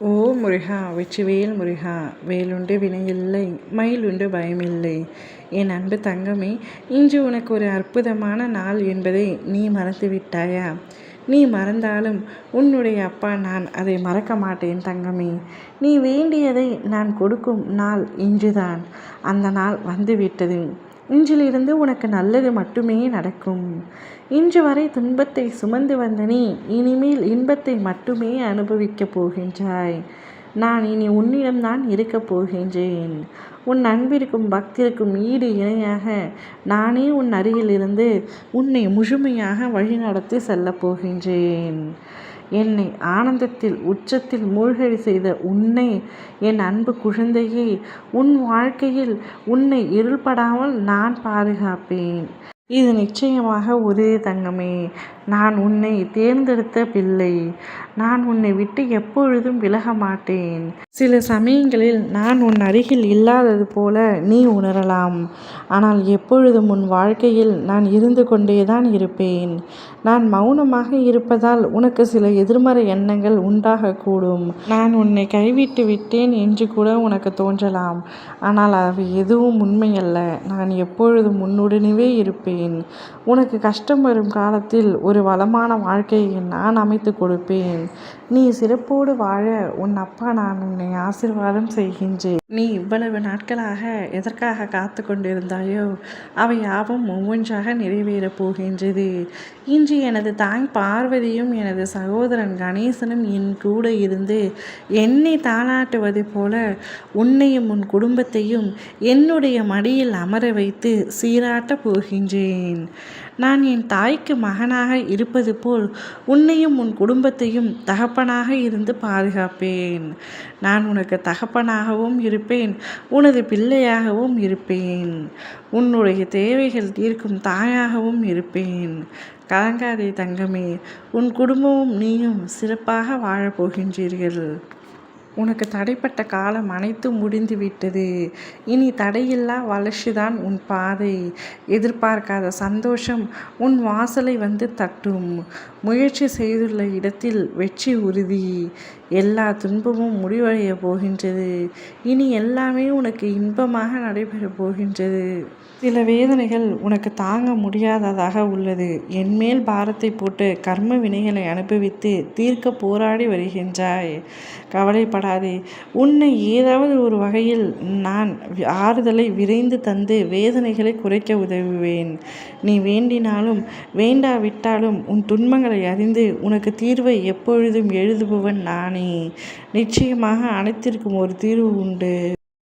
ஓ முருகா வெற்றிவேல் முருகா வேலுண்டு வினையில்லை மயிலுண்டு பயமில்லை. என் அன்பு தங்கமே இன்று உனக்கு ஒரு அற்புதமான நாள் என்பதை நீ மறந்து விட்டாயா நீ மறந்தாலும் உன்னுடைய அப்பா நான் அதை மறக்க மாட்டேன் தங்கமே. நீ வேண்டியதை நான் கொடுக்கும் நாள் இன்றுதான். அந்த நாள் வந்துவிட்டது. இன்றிலிருந்து உனக்கு நல்லது மட்டுமே நடக்கும். இன்று வரை துன்பத்தை சுமந்து வந்த நீ இனிமேல் இன்பத்தை மட்டுமே அனுபவிக்கப் போகின்றாய். நான் இனி உன்னிடம்தான் இருக்கப் போகின்றேன். உன் அன்பிற்கும் பக்திற்கும் ஈடு இணையாக நானே உன் அருகிலிருந்து உன்னை முழுமையாக வழிநடத்தி செல்லப் போகின்றேன். என்னை ஆனந்தத்தில் உச்சத்தில் மூழ்கடி செய்த உன்னை என் அன்பு குழந்தையே உன் வாழ்க்கையில் உன்னை இருள்படாமல் நான் பாதுகாப்பேன். இது நிச்சயமாக ஒரே தங்கமே. நான் உன்னை தேர்ந்தெடுத்த பிள்ளை. நான் உன்னை விட்டு எப்பொழுதும் விலக மாட்டேன். சில சமயங்களில் நான் உன் அருகில் இல்லாதது போல நீ உணரலாம். ஆனால் எப்பொழுதும் உன் வாழ்க்கையில் நான் இருந்து கொண்டேதான் இருப்பேன். நான் மௌனமாக இருப்பதால் உனக்கு சில எதிர்மறை எண்ணங்கள் உண்டாகக்கூடும் நான் உன்னை கைவிட்டு விட்டேன் என்று கூட உனக்கு தோன்றலாம். ஆனால் அவை எதுவும் உண்மையல்ல. நான் எப்பொழுதும் உன்னுடனே இருப்பேன். உனக்கு கஷ்டம் வரும் காலத்தில் ஒரு வளமான வாழ்க்கையை நான் அமைத்து கொடுப்பேன். நீ சிறப்போடு வாழ உன் அப்பா நான் உன்னை ஆசிர்வாதம் செய்கின்றேன். நீ இவ்வளவு நாட்களாக எதற்காக காத்து கொண்டிருந்தாயோ அவை யாவும் ஒவ்வொன்றாக நிறைவேறப் போகின்றது. இன்று எனது தாய் பார்வதியும் எனது சகோதரன் கணேசனும் என் கூட இருந்து என்னை தாளாட்டுவது போல உன்னையும் உன் குடும்பத்தையும் என்னுடைய மடியில் அமர வைத்து சீராட்டப் போகின்றேன். நான் என் தாய்க்கு மகனாக இருப்பது போல் உன்னையும் உன் குடும்பத்தையும் தகப்பனாக இருந்து பாதுகாப்பேன். நான் உனக்கு தகப்பனாகவும் இருப்பேன் உனது பிள்ளையாகவும் இருப்பேன். உன்னுடைய தேவைகள் தீர்க்கும் தாயாகவும் இருப்பேன். கலங்காதே தங்கமே உன் குடும்பமும் நீயும் சிறப்பாக வாழப்போகின்றீர்கள் உனக்கு தடைப்பட்ட காலம் அனைத்தும் முடிந்து விட்டது. இனி தடையில்லா வளர்ச்சிதான் உன் பாதை. எதிர்பார்க்காத சந்தோஷம் உன் வாசலை வந்து தட்டும். முயற்சி செய்துள்ள இடத்தில் வெற்றி உறுதி. எல்லா துன்பமும் முடிவடைய போகின்றது. இனி எல்லாமே உனக்கு இன்பமாக நடைபெறப் போகின்றது. சில வேதனைகள் உனக்கு தாங்க முடியாததாக உள்ளது. என்மேல் பாரத்தை போட்டு கர்ம வினைகளை அனுபவித்து தீர்க்க போராடி வருகின்றாய். கவலைப்பட கவலைப்படாதே உன்னை ஏதாவது ஒரு வகையில் நான் ஆறுதலை விரைந்து தந்து வேதனைகளை குறைக்க உதவுவேன். நீ வேண்டினாலும் வேண்டாவிட்டாலும் உன் துன்பங்களை அறிந்து உனக்கு தீர்வை எப்பொழுதும் எழுதுபவன் நானே. நிச்சயமாக அனைத்திற்கும் ஒரு தீர்வு உண்டு.